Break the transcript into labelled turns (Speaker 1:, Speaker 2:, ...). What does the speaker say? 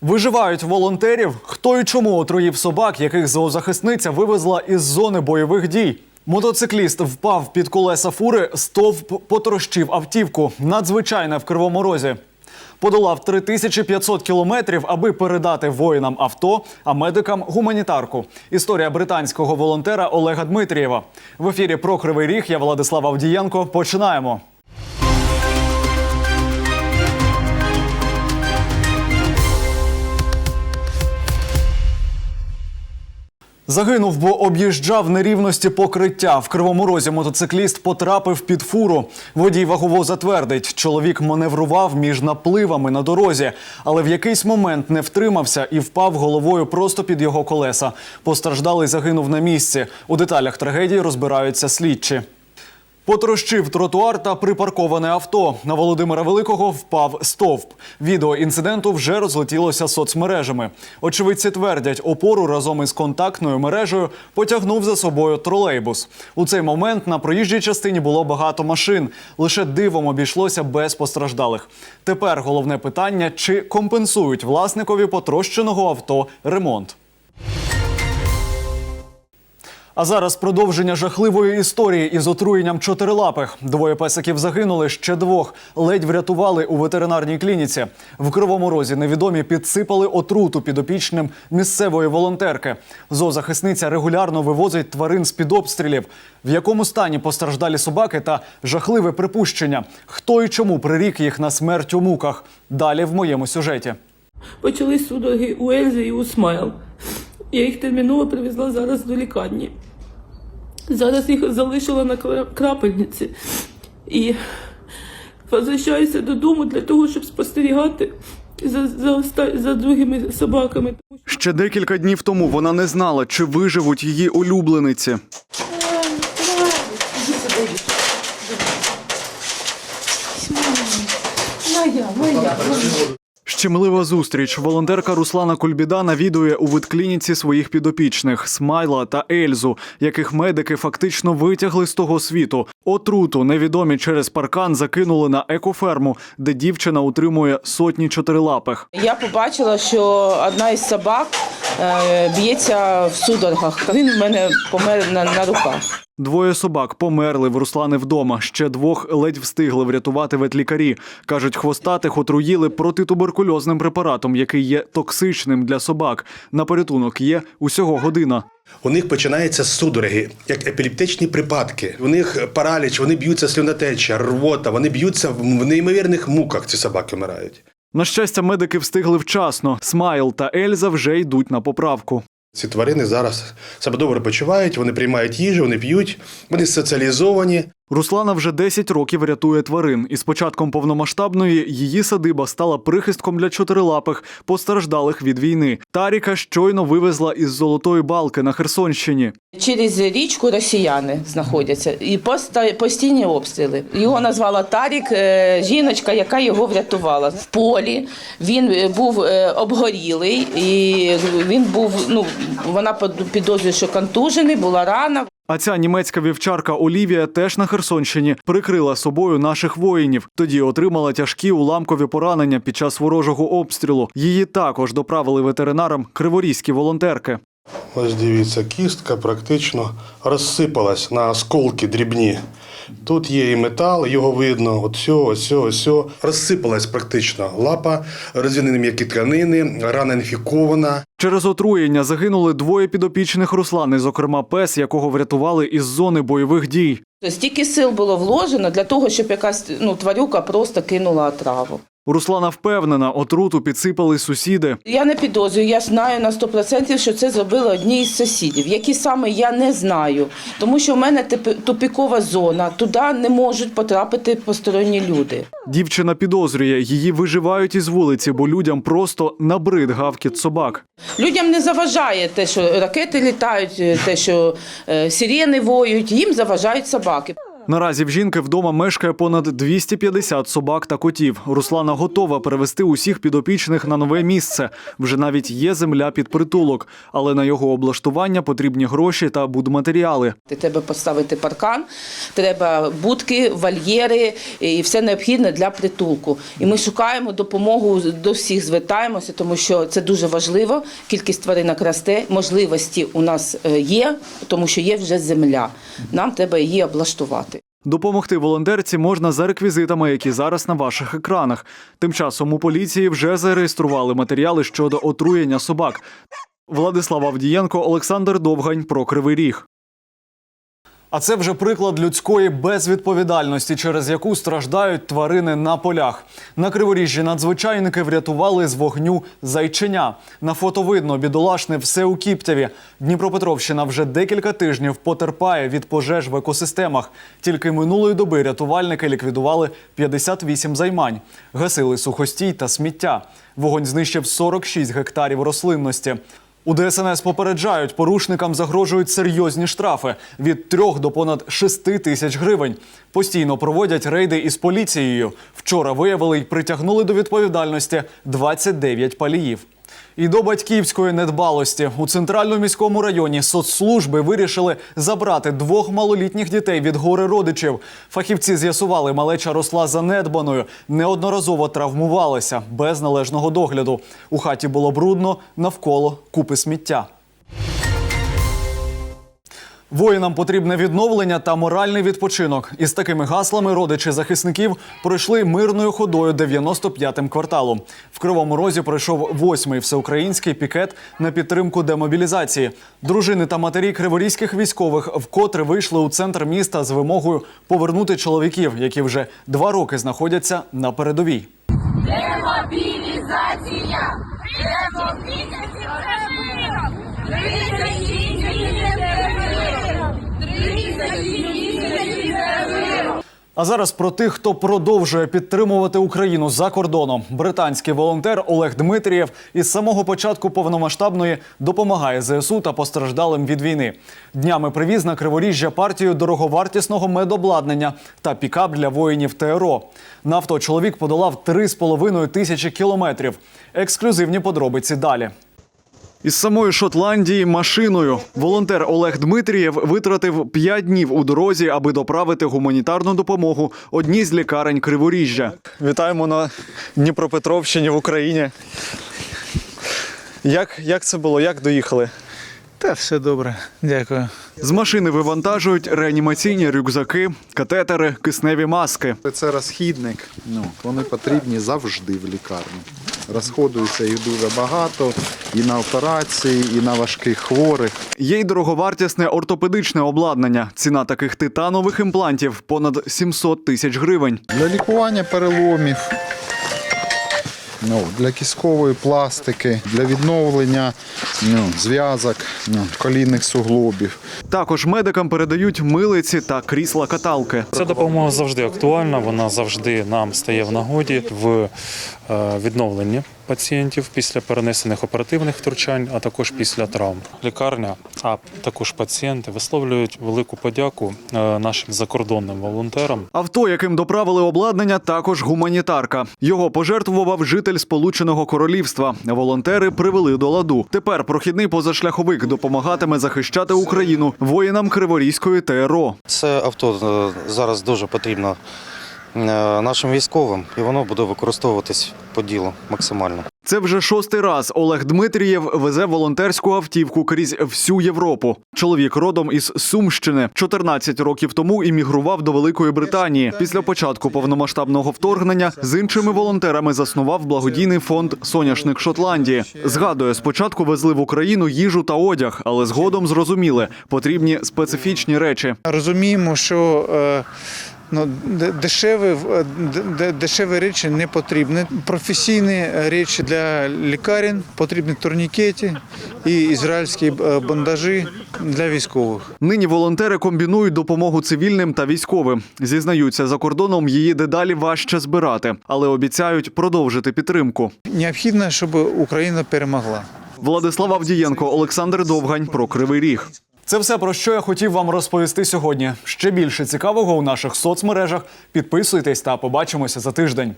Speaker 1: Виживають волонтерів. Хто і чому отруїв собак, яких зоозахисниця вивезла із зони бойових дій. Мотоцикліст впав під колеса фури, стовп потрощив автівку. Надзвичайне в Кривому Розі. Подолав 3500 кілометрів, аби передати воїнам авто, а медикам гуманітарку. Історія британського волонтера Олега Дмитрієва. В ефірі про Кривий Ріг. Я Владислав Авдієнко. Починаємо. Загинув, бо об'їжджав нерівності покриття. В кривому розі мотоцикліст потрапив під фуру. Водій вагово затвердить, чоловік маневрував між напливами на дорозі, але в якийсь момент не втримався і впав головою просто під його колеса. Постраждалий загинув на місці. У деталях трагедії розбираються слідчі. Потрощив тротуар та припарковане авто. На Володимира Великого впав стовп. Відео інциденту вже розлетілося соцмережами. Очевидці твердять, опору разом із контактною мережею потягнув за собою тролейбус. У цей момент на проїжджій частині було багато машин. Лише дивом обійшлося без постраждалих. Тепер головне питання: чи компенсують власникові потрощеного авто ремонт? А зараз продовження жахливої історії із отруєнням чотирилапих. Двоє песиків загинули, ще двох ледь врятували у ветеринарній клініці. В кривому розі невідомі підсипали отруту підопічним місцевої волонтерки. Зоозахисниця регулярно вивозить тварин з під обстрілів. В якому стані постраждалі собаки та жахливе припущення. Хто і чому прирік їх на смерть у муках? Далі в моєму сюжеті.
Speaker 2: Почались судороги у Ельзи і у Смайл. Я їх терміново привезла зараз до лікарні. Зараз їх залишила на крапельниці. І возвращаюся додому для того, щоб спостерігати за, за, за другими собаками.
Speaker 1: Ще декілька днів тому вона не знала, чи виживуть її улюблениці.
Speaker 2: Моя, моя.
Speaker 1: Щемлива зустріч. Волонтерка Руслана Кульбіда навідує у ветклініці своїх підопічних Смайла та Ельзу, яких медики фактично витягли з того світу. Отруту невідомі через паркан закинули на екоферму, де дівчина утримує сотні чотирилапих.
Speaker 3: Я побачила, що одна із собак е, б'ється в судорогах. Він в мене помер на, на руках.
Speaker 1: Двоє собак померли в Руслани вдома. Ще двох ледь встигли врятувати ветлікарі. кажуть, хвостатих отруїли протитуберкульозним препаратом, який є токсичним для собак. На порятунок є усього година.
Speaker 4: У них починаються судороги, як епілептичні припадки. У них параліч, вони б'ються слюнотеча, рвота, вони б'ються в неймовірних муках. Ці собаки вмирають.
Speaker 1: На щастя, медики встигли вчасно. Смайл та Ельза вже йдуть на поправку.
Speaker 4: Ці тварини зараз себе добре почувають, вони приймають їжу, вони п'ють, вони соціалізовані.
Speaker 1: Руслана вже 10 років рятує тварин, і з початком повномасштабної її садиба стала прихистком для чотирилапих, постраждалих від війни. Таріка щойно вивезла із золотої балки на Херсонщині.
Speaker 3: Через річку росіяни знаходяться і постійні обстріли. Його назвала Тарік, е, жіночка, яка його врятувала. В полі він е, був е, обгорілий, і він був. Ну вона підозрює, що контужений, була рана.
Speaker 1: А ця німецька вівчарка Олівія теж на Херсонщині прикрила собою наших воїнів. Тоді отримала тяжкі уламкові поранення під час ворожого обстрілу. Її також доправили ветеринарам криворізькі волонтерки.
Speaker 4: Ось дивіться, кістка практично розсипалась на осколки дрібні. Тут є і метал, його видно, ось сьо, ось. Розсипалась практично лапа, розвинені м'які тканини, рана інфікована.
Speaker 1: Через отруєння загинули двоє підопічних Руслани, зокрема пес, якого врятували із зони бойових дій.
Speaker 3: Стільки сил було вложено для того, щоб якась ну, тварюка просто кинула отраву.
Speaker 1: Руслана впевнена, отруту підсипали сусіди.
Speaker 3: Я не підозрюю, я знаю на 100%, що це зробили одні із сусідів. Які саме я не знаю, тому що в мене тупікова зона, туди не можуть потрапити посторонні люди.
Speaker 1: Дівчина підозрює, її виживають із вулиці, бо людям просто набрид гавкіт собак.
Speaker 3: Людям не заважає те, що ракети літають, те, що е, сирени воють, їм заважають собаки.
Speaker 1: Наразі в жінки вдома мешкає понад 250 собак та котів. Руслана готова перевести усіх підопічних на нове місце. Вже навіть є земля під притулок, але на його облаштування потрібні гроші та будматеріали.
Speaker 3: Треба поставити паркан, треба будки, вольєри і все необхідне для притулку. І ми шукаємо допомогу до всіх звертаємося, тому що це дуже важливо. Кількість тваринок росте, можливості у нас е, є, тому що є вже земля. Нам треба її облаштувати.
Speaker 1: Допомогти волонтерці можна за реквізитами, які зараз на ваших екранах. Тим часом у поліції вже зареєстрували матеріали щодо отруєння собак. Владислав Авдієнко, Олександр Довгань про Кривий Ріг. А це вже приклад людської безвідповідальності, через яку страждають тварини на полях. На криворіжжі надзвичайники врятували з вогню зайченя. На фото видно, бідолашне все у Кіптяві. Дніпропетровщина вже декілька тижнів потерпає від пожеж в екосистемах. Тільки минулої доби рятувальники ліквідували 58 займань, гасили сухостій та сміття. Вогонь знищив 46 гектарів рослинності. У ДСНС попереджають, порушникам загрожують серйозні штрафи від 3 до понад 6 тисяч гривень. Постійно проводять рейди із поліцією. Вчора виявили й притягнули до відповідальності 29 паліїв. І до батьківської недбалості у центральному міському районі соцслужби вирішили забрати двох малолітніх дітей від гори родичів. Фахівці з'ясували, малеча росла занедбаною, неодноразово травмувалася без належного догляду. У хаті було брудно, навколо купи сміття. Воїнам потрібне відновлення та моральний відпочинок. Із такими гаслами родичі захисників пройшли мирною ходою 95-м кварталом. В Кривому Розі пройшов восьмий всеукраїнський пікет на підтримку демобілізації. Дружини та матері криворізьких військових вкотре вийшли у центр міста з вимогою повернути чоловіків, які вже два роки знаходяться на передовій.
Speaker 5: Демобілізація! Демобілізація!
Speaker 1: А зараз про тих, хто продовжує підтримувати Україну за кордоном. Британський волонтер Олег Дмитрієв із самого початку повномасштабної допомагає ЗСУ та постраждалим від війни. Днями привіз на криворіжжя партію дороговартісного медобладнання та пікап для воїнів ТРО. На чоловік подолав 3,5 тисячі кілометрів. Ексклюзивні подробиці далі. Із самої Шотландії машиною волонтер Олег Дмитрієв витратив 5 днів у дорозі, аби доправити гуманітарну допомогу одній з лікарень Криворіжжя. Вітаємо на Дніпропетровщині в Україні. Як, як це було? Як доїхали?
Speaker 6: Та все добре, дякую.
Speaker 1: З машини вивантажують реанімаційні рюкзаки, катетери, кисневі маски.
Speaker 7: Це розхідник. Ну, вони потрібні завжди в лікарні. Розходується їх дуже багато і на операції, і на важких хворих.
Speaker 1: Є й дороговартісне ортопедичне обладнання. Ціна таких титанових імплантів понад 700 тисяч гривень.
Speaker 7: Для лікування переломів, ну, для кіскової пластики, для відновлення ну, зв'язок, ну, колінних суглобів.
Speaker 1: Також медикам передають милиці та крісла каталки.
Speaker 8: Ця допомога завжди актуальна, вона завжди нам стає в нагоді в е, відновленні пацієнтів після перенесених оперативних втручань, а також після травм. Лікарня, а також пацієнти висловлюють велику подяку е, нашим закордонним волонтерам.
Speaker 1: Авто, яким доправили обладнання, також гуманітарка. Його пожертвував житель Сполученого Королівства. Волонтери привели до ладу. Тепер прохідний позашляховик допомагатиме захищати Україну воїнам Криворізької ТРО.
Speaker 9: Це авто е, зараз дуже потрібно нашим військовим, і воно буде використовуватись по ділу максимально.
Speaker 1: Це вже шостий раз Олег Дмитрієв везе волонтерську автівку крізь всю Європу. Чоловік родом із Сумщини 14 років тому іммігрував до Великої Британії. Після початку повномасштабного вторгнення з іншими волонтерами заснував благодійний фонд Соняшник Шотландії. Згадує, спочатку везли в Україну їжу та одяг, але згодом зрозуміли, потрібні специфічні речі.
Speaker 6: Розуміємо, що е, ну, де- дешеві, е, де- де- дешеві речі не потрібні. Професійні речі для лікарень, потрібні турнікети і ізраїльські е, бандажі для військових.
Speaker 1: Нині волонтери комбінують допомогу цивільним та військовим. Зізнаються, за кордоном її дедалі важче збирати, але обіцяють продовжити підтримку.
Speaker 6: Необхідно, щоб Україна перемогла.
Speaker 1: Владислав Авдієнко, Олександр Довгань про Кривий Ріг. Це все про що я хотів вам розповісти сьогодні. Ще більше цікавого у наших соцмережах. Підписуйтесь та побачимося за тиждень.